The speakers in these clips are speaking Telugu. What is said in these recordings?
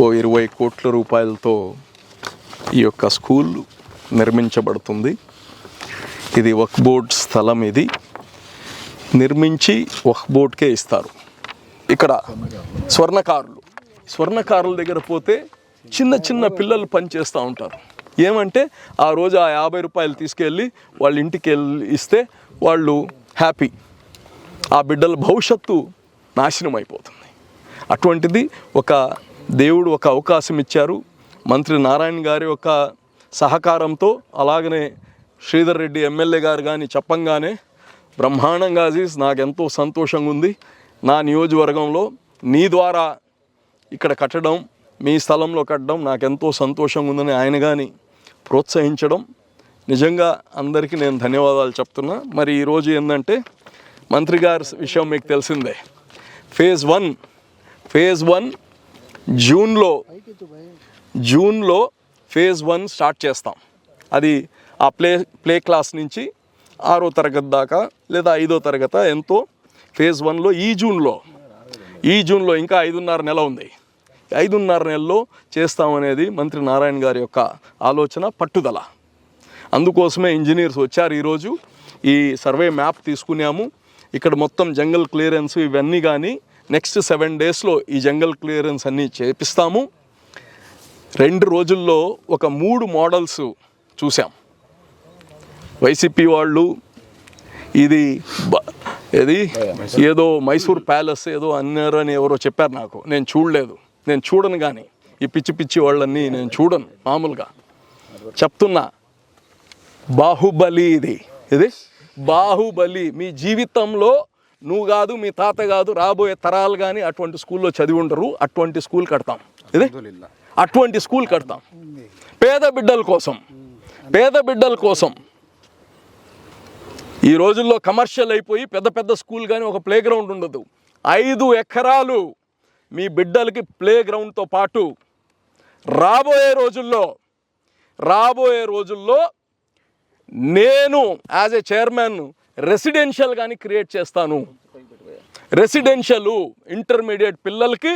ఓ ఇరవై కోట్ల రూపాయలతో ఈ యొక్క స్కూల్ నిర్మించబడుతుంది. ఇది వక్ బోర్డ్ స్థలం ఇది. నిర్మించి వక్ బోర్డ్కే ఇస్తారు. ఇక్కడ స్వర్ణకారులు. స్వర్ణకారుల దగ్గర పోతే చిన్న చిన్న పిల్లలు పనిచేస్తూ ఉంటారు. ఏమంటే ఆ రోజు ఆ యాభై రూపాయలు తీసుకెళ్ళి వాళ్ళ ఇంటికి వెళ్ళి ఇస్తే వాళ్ళు హ్యాపీ. ఆ బిడ్డల భవిష్యత్తు నాశనం అయిపోతుంది అటువంటిది ఒక దేవుడు ఒక అవకాశం ఇచ్చారు. మంత్రి నారాయణ గారి యొక్క సహకారంతో అలాగనే శ్రీధర్ రెడ్డి ఎమ్మెల్యే గారు కానీ చెప్పంగానే బ్రహ్మాండంగా అజీజ్ నాకు ఎంతో సంతోషంగా ఉంది నా నియోజకవర్గంలో నీ ద్వారా ఇక్కడ కట్టడం మీ స్థలంలో కట్టడం నాకు ఎంతో సంతోషంగా ఉందని ఆయన కానీ ప్రోత్సహించడం. నిజంగా అందరికీ నేను ధన్యవాదాలు చెప్తున్నా. మరి ఈరోజు ఏంటంటే మంత్రి గారి విషయం మీకు తెలిసిందే. ఫేజ్ వన్ ఫేజ్ వన్ జూన్లో జూన్లో ఫేజ్ వన్ స్టార్ట్ చేస్తాం. అది ఆ ప్లే ప్లే క్లాస్ నుంచి ఆరో తరగతి దాకా లేదా ఐదో తరగతి ఎంతో ఫేజ్ వన్లో ఈ జూన్లో ఈ జూన్లో ఇంకా ఐదున్నర నెల ఉంది. ఐదున్నర నెలలో చేస్తామనేది మంత్రి నారాయణ గారి యొక్క ఆలోచన పట్టుదల. అందుకోసమే ఇంజనీర్స్ వచ్చారు ఈరోజు. ఈ సర్వే మ్యాప్ తీసుకున్నాము. ఇక్కడ మొత్తం జంగల్ క్లియరెన్స్ ఇవన్నీ కానీ నెక్స్ట్ సెవెన్ డేస్లో ఈ జంగల్ క్లియరెన్స్ అన్నీ చేపిస్తాము. రెండు రోజుల్లో ఒక మూడు మోడల్స్ చూసాం వైసీపీ వాళ్ళు ఇది బ- ఏది? ఏదో మైసూర్ ప్యాలెస్ ఏదో అన్నారు అని ఎవరో చెప్పారు నాకు. నేను చూడలేదు. నేను చూడను కానీ ఈ పిచ్చి పిచ్చి వాళ్ళన్నీ నేను చూడను మామూలుగా. చెప్తున్నా బాహుబలి ఇది. ఇది బాహుబలి. మీ జీవితంలో నువ్వు కాదు మీ తాత కాదు రాబోయే తరాలు కానీ అటువంటి స్కూల్లో చదివి ఉండరు అటువంటి స్కూల్ కడతాం. ఇది? అటువంటి స్కూల్ కడతాం. పేద బిడ్డల కోసం పేద బిడ్డల కోసం ఈ రోజుల్లో కమర్షియల్ అయిపోయి పెద్ద పెద్ద స్కూల్ కానీ ఒక ప్లే గ్రౌండ్ ఉండదు. ఐదు ఎకరాలు మీ బిడ్డలకి ప్లే గ్రౌండ్తో పాటు రాబోయే రోజుల్లో రాబోయే రోజుల్లో నేను యాజ్ ఏ చైర్మన్ రెసిడెన్షియల్ కానీ క్రియేట్ చేస్తాను. రెసిడెన్షియల్ ఇంటర్మీడియట్ పిల్లలకి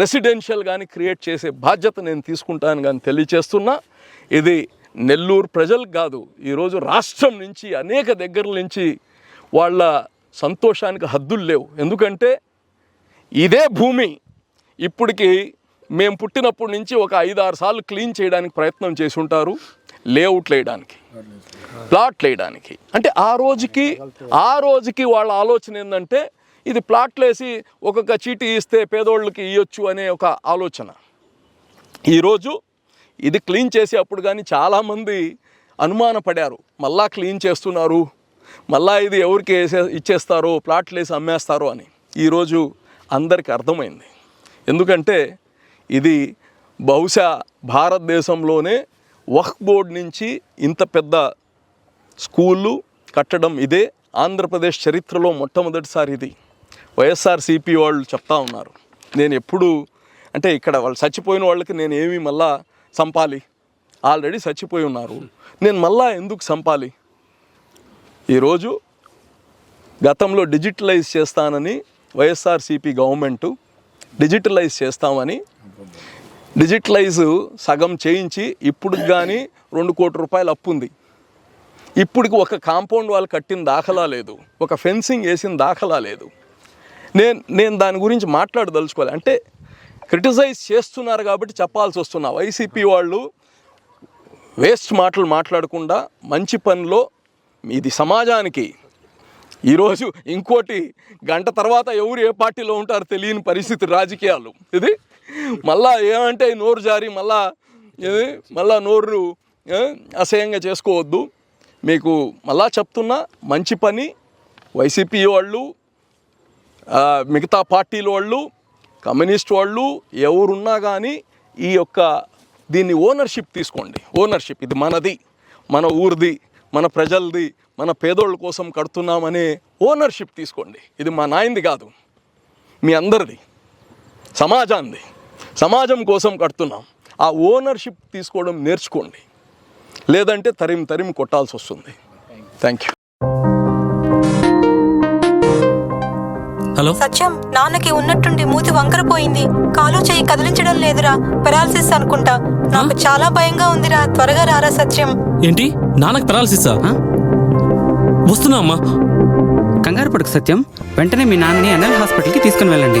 రెసిడెన్షియల్ కానీ క్రియేట్ చేసే బాధ్యత నేను తీసుకుంటాను కానీ తెలియచేస్తున్నా. ఇది నెల్లూరు ప్రజలకు కాదు ఈరోజు రాష్ట్రం నుంచి అనేక దగ్గర నుంచి వాళ్ళ సంతోషానికి హద్దులు లేవు. ఎందుకంటే ఇదే భూమి ఇప్పటికి మేము పుట్టినప్పటి నుంచి ఒక ఐదు ఆరు సార్లు క్లీన్ చేయడానికి ప్రయత్నం చేసి ఉంటారు. లేఅవుట్లు వేయడానికి ప్లాట్లు వేయడానికి అంటే ఆ రోజుకి ఆ రోజుకి వాళ్ళ ఆలోచన ఏంటంటే ఇది ప్లాట్లు వేసి ఒక్కొక్క చీటీ ఇస్తే పేదోళ్ళకి ఇవ్వచ్చు అనే ఒక ఆలోచన. ఈరోజు ఇది క్లీన్ చేసే అప్పుడు కానీ చాలామంది అనుమానపడారు మళ్ళా క్లీన్ చేస్తున్నారు. మళ్ళా ఇది ఎవరికి వేసే ఇచ్చేస్తారో ప్లాట్లు వేసి అమ్మేస్తారో అని. ఈరోజు అందరికీ అర్థమైంది. ఎందుకంటే ఇది బహుశా భారతదేశంలోనే వక్ బోర్డ్ నుంచి ఇంత పెద్ద స్కూళ్ళు కట్టడం ఇదే ఆంధ్రప్రదేశ్ చరిత్రలో మొట్టమొదటిసారి ఇది. వైఎస్ఆర్సీపీ వాళ్ళు చెప్తా ఉన్నారు. నేను ఎప్పుడు అంటే ఇక్కడ వాళ్ళు చచ్చిపోయిన వాళ్ళకి నేను ఏమి మళ్ళా సంపాలి. ఆల్రెడీ చచ్చిపోయి ఉన్నారు. నేను మళ్ళా ఎందుకు సంపాలి? ఈరోజు గతంలో డిజిటలైజ్ చేస్తానని వైఎస్ఆర్సీపీ గవర్నమెంటు డిజిటలైజ్ చేస్తామని డిజిటలైజ్ సగం చేయించి ఇప్పుడు కానీ రెండు కోటి రూపాయలు అప్పు ఉంది. ఇప్పటికి ఒక కాంపౌండ్ వాళ్ళు కట్టిన దాఖలా లేదు. ఒక ఫెన్సింగ్ వేసిన దాఖలా లేదు. నేను నేను దాని గురించి మాట్లాడదలుచుకోవాలి. అంటే క్రిటిసైజ్ చేస్తున్నారు కాబట్టి చెప్పాల్సి వస్తున్నా. వైసీపీ వాళ్ళు వేస్ట్ మాటలు మాట్లాడకుండా మంచి పనిలో ఇది సమాజానికి ఈరోజు ఇంకోటి గంట తర్వాత ఎవరు ఏ పార్టీలో ఉంటారో తెలియని పరిస్థితి రాజకీయాలు. ఇది మళ్ళా ఏమంటే నోరు జారి మళ్ళా ఇది మళ్ళా నోరు అసహ్యంగా చేసుకోవద్దు. మీకు మళ్ళా చెప్తున్నా మంచి పని వైసీపీ వాళ్ళు మిగతా పార్టీల వాళ్ళు కమ్యూనిస్ట్ వాళ్ళు ఎవరున్నా కానీ ఈ యొక్క దీన్ని ఓనర్షిప్ తీసుకోండి. ఓనర్షిప్ ఇది మనది మన ఊరిది మన ప్రజలది మన పేదోళ్ళ కోసం కడుతున్నామనే ఓనర్షిప్ తీసుకోండి. ఇది మా నాయంది కాదు మీ అందరిది సమాజాన్ని సమాజం కోసం కడుతున్నాం. ఆ ఓనర్షిప్ తీసుకోవడం నేర్చుకోండి. లేదంటే తరిమి తరిమి కొట్టాల్సి వస్తుంది. Thank you hello? సత్యం నాన్నకి ఉన్నట్టుండి మూతి వంకరపోయింది కాలు చెయ్యి కదిలించడం లేదురా. పెరాలసిస్ అనుకుంటా. నాకు చాలా భయంగా ఉందిరా. త్వరగా రారా సత్యం. ఏంటి? నాన్నకు పెరాలసిసా ఆ? వస్తున్నా అమ్మా. కంగారు పడుకు సత్యం. వెంటనే మీ నాన్నని ఎన్ఎల్ హాస్పిటల్కి తీసుకుని వెళ్ళండి.